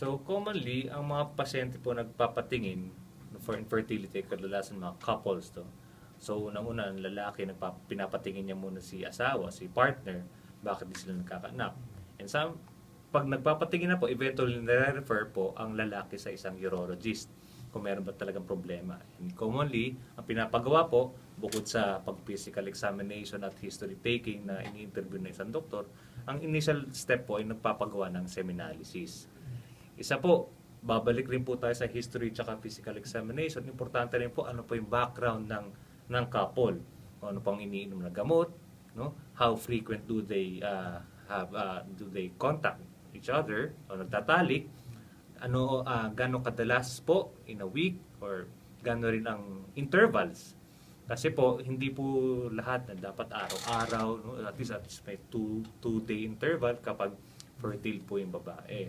So commonly, ang mga pasyente po nagpapatingin for infertility, kadalasan mga couples to. So unang-una, ang lalaki, pinapatingin niya muna si asawa, si partner, bakit di sila nagkakanak. And some, pag nagpapatingin na po, eventually nare-refer po ang lalaki sa isang urologist kung meron ba talagang problema. And commonly, ang pinapagawa po, bukod sa pag-physical examination at history taking na ini-interview ng isang doktor, ang initial step po ay nagpapagawa ng seminalisis. Isa po, babalik rin po tayo sa history at physical examination. Importante rin po ano po yung background ng ng couple. Ano pang iniinom na gamot, no? How frequent do they uh, have uh, do they contact each other o nagtatalik? Ano uh, gaano kadalas po in a week or gaano rin ang intervals? Kasi po, hindi po lahat na dapat araw-araw, no? at least at least may two, two day interval kapag fertile po yung babae.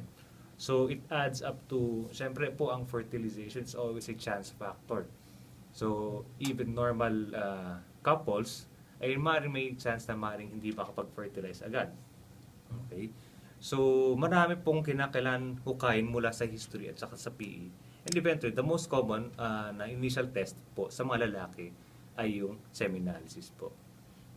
So it adds up to, syempre po ang fertilization is always a chance factor. So even normal uh, couples, ay maaaring may chance na maaaring hindi makapag-fertilize agad. Okay? So marami pong kinakailan hukayin mula sa history at saka sa PE. And eventually, the most common uh, na initial test po sa mga lalaki ay yung seminalisis po.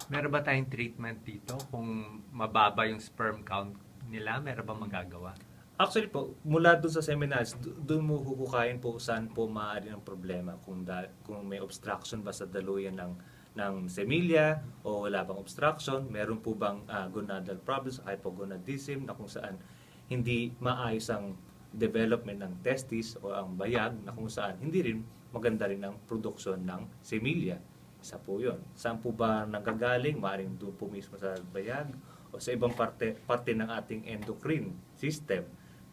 Meron ba tayong treatment dito? Kung mababa yung sperm count nila, meron ba magagawa? Actually po, mula doon sa seminars, do- doon mo huhukayin po saan po maaari ng problema. Kung, da, kung may obstruction ba sa daluyan ng, ng semilya o wala bang obstruction, meron po bang ah, gonadal problems, hypogonadism na kung saan hindi maayos ang development ng testis o ang bayag na kung saan hindi rin maganda rin ang produksyon ng semilya. Isa po yun. Saan po ba nanggagaling? Maaaring doon po mismo sa bayag o sa ibang parte, parte ng ating endocrine system.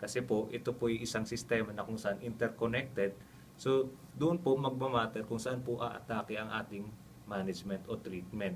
Kasi po, ito po yung isang sistema na kung saan interconnected. So, doon po magmamatter kung saan po aatake ang ating management o treatment.